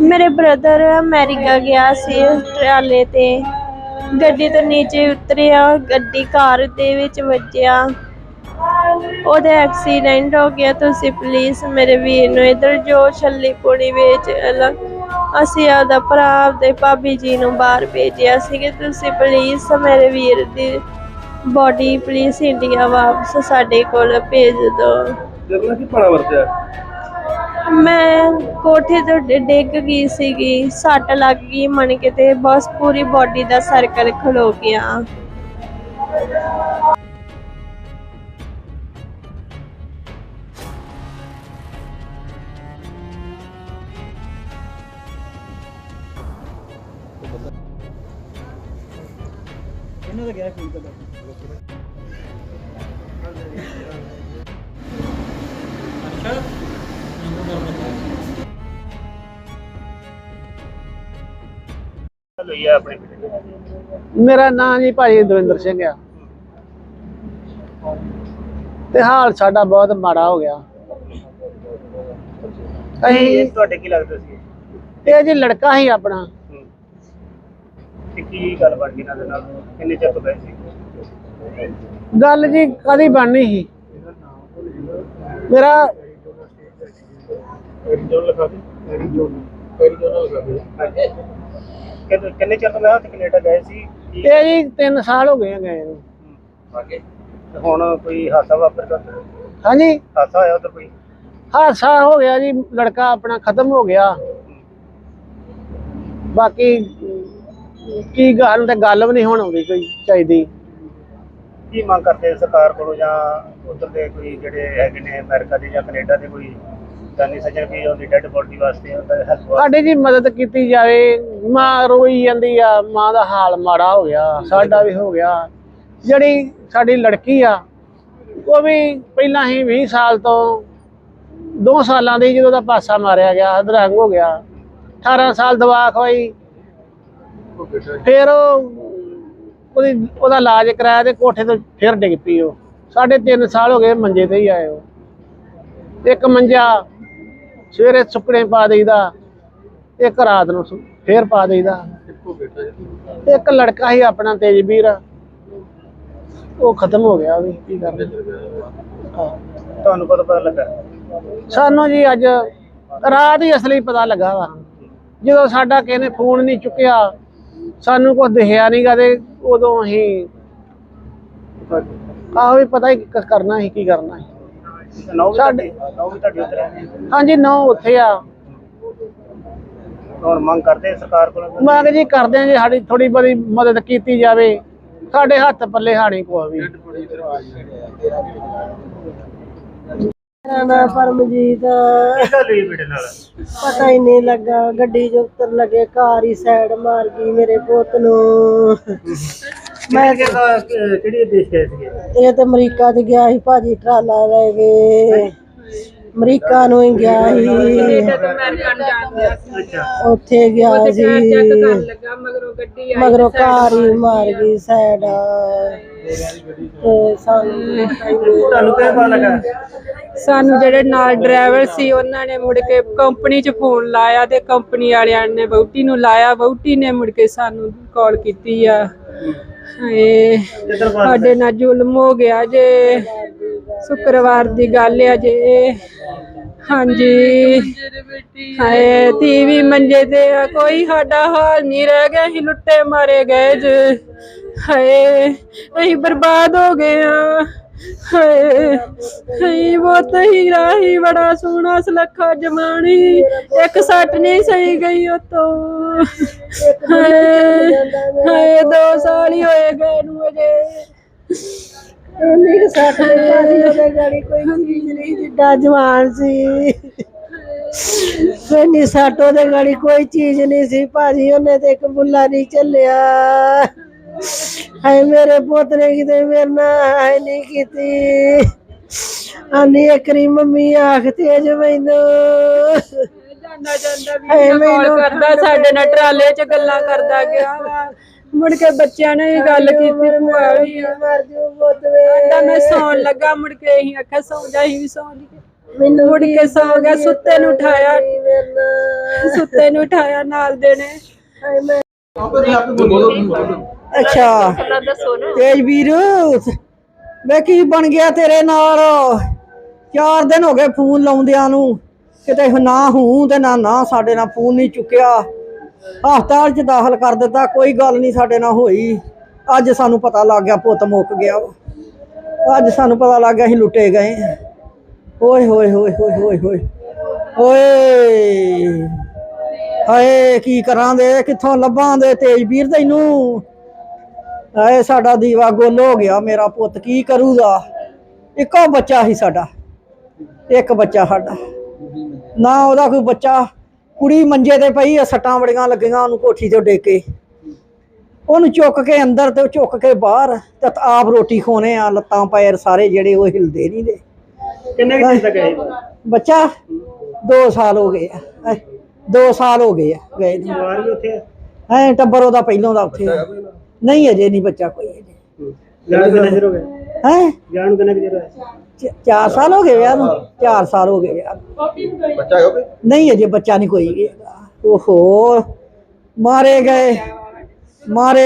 ਮੇਰੇ brother America ਗਿਆ ਸੀ ਟਰਾਲੇ ਤੇ। ਗੱਡੀ ਤੋਂ ਨੀਚੇ ਉਤਰਿਆ, ਗੱਡੀ ਕਾਰ ਦੇ ਵਿੱਚ ਵੱਜਿਆ। ਉਹਦਾ ਐਕਸੀਡੈਂਟ ਹੋ ਗਿਆ ਤੁਸੀਂ ਪਲੀਜ਼ ਮੇਰੇ ਵੀਰ ਨੂੰ ਇਧਰ ਜੋ ਛੱਲੀ ਪੁਣੀ ਵਿੱਚ ਅਸੀਂ ਆਪਦਾ ਭਰਾ ਆਪਦੇ ਭਾਬੀ ਜੀ ਨੂੰ ਬਾਹਰ ਭੇਜਿਆ ਸੀ ਕਿ ਤੁਸੀਂ ਪਲੀਜ਼ ਮੇਰੇ ਵੀਰ ਦੀ ਬੋਡੀ ਪਲੀਜ਼ ਇੰਡੀਆ ਵਾਪਸ ਸਾਡੇ ਕੋਲ ਭੇਜ ਦਿਓ ਜਦੋਂ ਕੀ ਪਾਣਾ ਵਰਤਿਆ। ਮੈਂ ਕੋਠੇ ਤੋਂ ਡ- ਡਿੱਗ ਗਈ ਸੀਗੀ ਸੱਟ ਲੱਗ ਗਈ ਮਣ ਕੇ ਤੇ ਬਸ ਪੂਰੀ ਬਾਡੀ ਦਾ ਸਰਕਲ ਖਲੋ ਗਿਆ। ਇਹਨਾਂ ਦਾ ਗਿਆ ਕੋਈ ਤਾਂ ਲਈ ਆ ਆਪਣੇ ਮੇਰਾ ਨਾਮ ਜੀ ਭਾਈ ਦਵਿੰਦਰ ਸਿੰਘ ਆ। ਤੇ ਹਾਲ ਸਾਡਾ ਬਹੁਤ ਮਾੜਾ ਹੋ ਗਿਆ। ਅਸੀਂ ਇਹ ਤੁਹਾਡੇ ਕੀ ਲੱਗਦਾ ਸੀ? ਇਹ ਜੀ ਲੜਕਾ ਹੀ ਆਪਣਾ। ਹੂੰ। ਤੇ ਕੀ ਗੱਲ ਬਣ ਗਈ ਇਹਨਾਂ ਦੇ ਨਾਲ? ਕਿੰਨੇ ਚਿਰ ਤੋਂ ਗਏ ਸੀ? ਗੱਲ ਜੀ ਕਦੀ ਬਣਨੀ ਸੀ? ਮੇਰਾ ਜੋ ਲਿਖਾ ਦੇ। ਜੋ ਜੋ ਲਿਖਾ ਦੇ। ਕਿੰਨੇ ਚਿਰ ਤੋਂ ਮੈਂ ਉੱਥੇ ਕੈਨੇਡਾ ਗਏ ਸੀ? ਕੀ- ਇਹ ਜੀ 3 ਸਾਲ ਹੋ ਗਏ ਆ ਗਏ ਨੂੰ। ਹੂੰ। ਅੱਗੇ ਤੇ ਹੁਣ ਕੋਈ ਹਾਦਸਾ ਵਾਪਰ ਗਿਆ ਹਾਂਜੀ। ਹਾਦਸਾ ਹੋਇਆ ਉਧਰ ਕੋਈ? ਹਾਦਸਾ ਹੋ ਗਿਆ ਜੀ ਲੜਕਾ ਆਪਣਾ ਖਤਮ ਹੋ ਗਿਆ। ਬਾਕੀ ਕੀ ਗੱਲ ਤੇ ਗੱਲ ਵੀ ਨਹੀਂ ਹੁਣ ਆਉਂਦੀ ਕੋਈ ਚਾਹੀਦੀ। ਕੀ ਮੰਗ ਕਰਦੇ ਸਰਕਾਰ ਕੋਲੋਂ ਜਾਂ ਉਧਰ ਦੇ ਕੋਈ ਜਿਹੜੇ ਹੈਗੇ ਨੇ ਅਮਰੀਕਾ ਦੇ ਜਾਂ ਕੈਨੇਡਾ ਦੇ ਕੋਈ ਜਾਨੀ ਸੱਜਣ ਵੀ ਉਹਦੀ ਡੈੱਡ ਬੋਡੀ ਵਾਸਤੇ ਉਹਦਾ ਹੈਲਪ ਸਾਡੀ ਜੀ ਮਦਦ ਕੀਤੀ ਜਾਵੇ। ਮਾਂ ਰੋਈ ਜਾਂਦੀ ਆ, ਮਾਂ ਦਾ ਹਾਲ ਮਾੜਾ ਹੋ ਗਿਆ, ਸਾਡਾ ਵੀ ਹੋ ਗਿਆ। ਜਿਹੜੀ ਸਾਡੀ ਲੜਕੀ ਆ, ਉਹ ਵੀ ਪਹਿਲਾਂ ਹੀ 20 ਸਾਲ ਤੋਂ 2 ਸਾਲਾਂ ਦੀ ਜਦੋਂ ਦਾ ਪਾਸਾ ਮਾਰਿਆ ਗਿਆ, ਅਧਰੰਗ ਹੋ ਗਿਆ। 18 ਸਾਲ ਦਵਾ ਖਵਾਈ ਫਿਰ ਉਹਦੀ, ਉਹਦਾ ਇਲਾਜ ਕਰਾਇਆ ਤੇ ਕੋਠੇ ਤੋਂ ਫਿਰ ਡਿੱਗ ਪਈ ਉਹ। ਸਾਢੇ ਤਿੰਨ ਸਾਲ ਹੋ ਗਏ ਮੰਜੇ ਤੇ ਹੀ ਆਏ ਉਹ। ਇੱਕ ਮੰਜਾ ਸਵੇਰੇ ਸੁੱਕਣੇ ਪਾ ਦੇਈਦਾ ਇੱਕ ਰਾਤ ਨੂੰ ਫੇਰ ਪਾ ਦੇਈਦਾ। ਇੱਕ ਲੜਕਾ ਸੀ ਆਪਣਾ ਤੇਜਵੀਰ ਉਹ ਖਤਮ ਹੋ ਗਿਆ ਉਹ ਵੀ ਕੀ ਕਰਦੇ ਹਾਂ। ਤੁਹਾਨੂੰ ਕਦੋਂ ਪਤਾ ਲੱਗਾ? ਸਾਨੂੰ ਜੀ ਅੱਜ ਰਾਤ ਹੀ ਅਸਲੀ ਪਤਾ ਲੱਗਾ ਵਾ। ਜਦੋਂ ਸਾਡਾ ਕਿਸੇ ਨੇ ਫੋਨ ਨਹੀਂ ਚੁੱਕਿਆ ਸਾਨੂੰ ਕੁਝ ਦਿਖਿਆ ਨਹੀਂਗਾ ਤੇ ਉਦੋਂ ਅਸੀਂ ਆਹੋ ਵੀ ਪਤਾ ਹੀ ਕਰਨਾ ਸੀ ਕੀ ਕਰਨਾ ਸੀ। ਨੌ ਵੀ ਸਾਡੇ- ਤੁਹਾਡੀ ਨੌ ਵੀ ਤੁਹਾਡੀ ਉਧਰ ਹੈ? ਹਾਂਜੀ ਨੌ ਉੱਥੇ ਆ। ਹੁਣ ਮੰਗ ਕਰਦੇ ਸਰਕਾਰ ਕੋਲੋਂ? ਮੰਗ ਜੀ ਕਰਦੇ ਆ ਜੀ ਸਾਡੀ ਥੋੜੀ ਬੜੀ ਮਦਦ ਕੀਤੀ ਜਾਵੇ। ਸਾਡੇ ਹੱਥ ਪੱਲੇ ਹਾਣੀ ਕੋਈ ਵੀ। ਮੇਰਾ ਪਰਮਜੀਤ ਨਾਲ? ਪਤਾ ਹੀ ਨਹੀਂ ਲੱਗਾ ਗੱਡੀ ਜੋ ਉੱਤਰ ਲਗੇ ਕਾਰ ਹੀ ਸਾਈਡ ਮਾਰ ਗਈ ਮੇਰੇ ਪੁੱਤ ਨੂੰ। ਮੈਂ ਕਿਹਦਾ ਕਿਹੜੀ ਦੇਸ਼ ਗਏ ਸੀਗੇ? ਇਹ ਤੇ ਅਮਰੀਕਾ ਤੇ ਗਿਆ ਸੀ ਭਾਜੀ ਟਰਾਲਾ ਲੈ ਕੇ। ਅਮਰੀਕਾ ਨੂੰ ਹੀ ਗਿਆ ਸੀ। ਅੱਛਾ। ਉੱਥੇ ਗਿਆ ਸੀ। ਮਗਰੋਂ ਕਾਰ ਹੀ ਮਾਰ ਗਈ ਸਾਈਡ ਤੇ ਸਾਨੂੰ ਤੁਹਾਨੂੰ ਕਿਹੜਾ ਪਤਾ ਲੱਗਾ? ਸਾਨੂੰ ਜਿਹੜੇ ਨਾਲ ਡਰਾਈਵਰ ਸੀ ਉਹਨਾਂ ਨੇ ਮੁੜ ਕੇ ਕੰਪਨੀ 'ਚ ਫੋਨ ਲਾਇਆ ਤੇ ਕੰਪਨੀ ਵਾਲਿਆਂ ਨੇ ਵਹੁਟੀ ਨੂੰ ਲਾਇਆ। ਵਹੁਟੀ ਨੇ ਮੁੜ ਕੇ ਸਾਨੂੰ ਕਾਲ ਕੀਤੀ ਆ। ਹਾਏ, ਸਾਡੇ ਨਾਲ ਜ਼ੁਲਮ ਹੋ ਗਿਆ ਜੇ। ਸ਼ੁੱਕਰਵਾਰ ਦੀ ਗੱਲ ਆ ਜੇ। ਹਾਂਜੀ। ਹਾਏ ਟੀਵੀ ਮੰਜੇ ਤੇ ਆ, ਕੋਈ ਸਾਡਾ ਹਾਲ ਨਹੀਂ ਰਹਿ ਗਿਆ, ਅਸੀਂ ਲੁੱਟੇ ਮਾਰੇ ਗਏ ਜੇ। ਹਾਏ, ਅਸੀਂ ਬਰਬਾਦ ਹੋ ਗਏ ਆ। ਹਾਏ ਬਹੁਤ ਹੀ ਰਾਹੀ ਬੜਾ ਸੋਹਣਾ ਸੁਲੱਖਾ ਜਮਾਣੀ ਇੱਕ ਸੱਟ ਨਹੀਂ ਸਹੀ ਗਈ ਉਤੋਂ। ਹਾਏ ਦੋ ਸਾਲ ਹੀ ਹੋਏ ਗਏ ਨੂੰ ਅਜੇ। ਇੰਨੀ ਸੱਟ ਭਾਜੀ ਉਹਦੇ ਗਾੜੀ ਕੋਈ ਚੀਜ਼ ਨਹੀਂ ਜਿੱਡਾ ਜਵਾਨ ਸੀ। ਇੰਨੀ ਸੱਟ ਉਹਦੇ ਗਾੜੀ ਕੋਈ ਚੀਜ਼ ਨਹੀਂ ਸੀ ਭਾਜੀ ਉਹਨੇ ਤੇ ਇੱਕ ਬੁੱਲਾ ਨਹੀਂ ਚੱਲਿਆ। ਹਾਏ ਮੇਰੇ ਪੁੱਤ ਨੇ ਕਿਤੇ ਮੇਰੇ ਨਾਲ ਹਾਏ ਨਹੀਂ ਕੀਤੀ। ਆਨੀ ਇਕਰੀ ਮੰਮੀ ਆਖ ਤੇਜ ਮੈਨੂੰ। ਜਾਂਦਾ ਜਾਂਦਾ ਵੀ ਕਾਲ ਕਰਦਾ ਸਾਡੇ ਨਾਲ ਟਰਾਲੇ 'ਚ ਗੱਲਾਂ ਕਰਦਾ ਗਿਆ ਵਾ। ਮੁੜ ਕੇ ਬੱਚਿਆਂ ਨੇ ਵੀ ਗੱਲ ਕੀਤੀ ਭੂਆ ਵੀ ਮਰ ਜੂ ਪੁੱਤ ਵੇ। ਕਹਿੰਦਾ ਮੈਂ ਸੌਣ ਲੱਗਾ ਮੁੜ ਕੇ ਅਸੀਂ ਆਖਿਆ ਸੌਂ ਜਾ ਵੀ ਸੌਂ ਲਈ ਮੁੜ ਕੇ ਸੌ ਗਿਆ ਸੁੱਤੇ ਨੂੰ ਉਠਾਇਆ। ਸੁੱਤੇ ਨੂੰ ਉਠਾਇਆ ਨਾਲ ਦੇਣੇ ਅੱਛਾ। ਤੇਜ ਵੇ ਕੀ ਬਣ ਗਿਆ ਤੇਰੇ ਨਾਲ? ਚਾਰ ਦਿਨ ਹੋ ਗਏ ਫੋਨ ਲਾਉਂਦਿਆਂ ਨੂੰ। ਕਿਤੇ ਨਾ ਹੂੰ ਤੇ ਨਾ ਨਾ ਸਾਡੇ ਨਾਲ ਫੋਨ ਨਹੀਂ ਚੁੱਕਿਆ। ਹਸਪਤਾਲ 'ਚ ਦਾਖਲ ਕਰ ਦਿੱਤਾ, ਕੋਈ ਗੱਲ ਨਹੀਂ ਸਾਡੇ ਨਾਲ ਹੋਈ। ਅੱਜ ਸਾਨੂੰ ਪਤਾ ਲੱਗ ਗਿਆ ਪੁੱਤ ਮੁੱਕ ਗਿਆ ਅੱਜ ਸਾਨੂੰ ਪਤਾ ਲੱਗ ਗਿਆ ਅਸੀਂ ਲੁੱਟੇ ਗਏ। ਓਏ, ਹੋਏ ਹੋਏ ਹੋਏ ਹੋਏ ਹੋਏ। ਓਏ। ਹਾਏ ਕੀ ਕਰਾਂ ਦੇ? ਕਿੱਥੋਂ ਲੱਭਾਂ ਦੇ ਤੇਜ ਵੀਰ ਤੈਨੂੰ? ਹਾਏ ਸਾਡਾ ਦੀਵਾ ਗੁੱਲ ਹੋ ਗਿਆ ਮੇਰਾ ਪੁੱਤ ਕੀ ਕਰੂਗਾ? ਇੱਕੋ ਬੱਚਾ ਸੀ ਸਾਡਾ ਇੱਕ ਬੱਚਾ ਸਾਡਾ। ਨਾ ਉਹਦਾ ਕੋਈ ਬੱਚਾ ਕੁੜੀ ਮੰਜੇ ਤੇ ਪਈ ਆ ਸੱਟਾਂ ਬੜੀਆਂ ਲੱਗੀਆਂ ਉਹਨੂੰ ਕੋਠੀ ਤੋਂ ਡੇਕੇ ਉਹਨੂੰ ਚੁੱਕ ਕੇ ਅੰਦਰ ਤੇ ਚੁੱਕ ਕੇ ਬਾਹਰ ਤੇ ਆਪ ਰੋਟੀ ਖੋਨੇ ਆ ਲੱਤਾਂ ਪੈਰ ਸਾਰੇ ਜਿਹੜੇ ਉਹ ਹਿਲਦੇ ਨਹੀਂ ਦੇ। ਕਿੰਨੇ ਕੁ ਚਿਰ ਤੱਕ ਗਏ ਬੱਚਾ 2 ਸਾਲ ਹੋ ਗਏ ਆ। 2 ਸਾਲ ਹੋ ਗਏ ਆ ਗਏ ਨੂੰ। ਪਰਿਵਾਰ ਵੀ ਉੱਥੇ ਹੈ ਐ ਟੱਬਰ ਉਹਦਾ ਪਹਿਲੋਂ ਦਾ ਉੱਥੇ ਆ। ਨਹੀਂ ਅਜੇ ਨਹੀਂ ਬੱਚਾ ਕੋਈ ਅਜੇ। ਜਾਣ ਕਿੰਨੇ ਚਿਰ ਹੋ ਗਏ? ਹੈ? ਜਾਣ ਨੂੰ ਕਿੰਨੇ ਕੁ ਚਿਰ ਹੋਇਆ? 4 ਸਾਲ ਹੋ ਗਏ ਵਿਆਹ ਨੂੰ 4 ਸਾਲ ਹੋ ਗਏ ਵਿਆਹ ਨੂੰ ਬੱਚਾ ਹੋ ਗਿਆ ਨਹੀਂ ਅਜੇ ਬੱਚਾ ਨਹੀਂ ਕੋਈ ਹੈਗਾ। ਓਹੋ ਮਾਰੇ ਗਏ। ਮਾਰੇ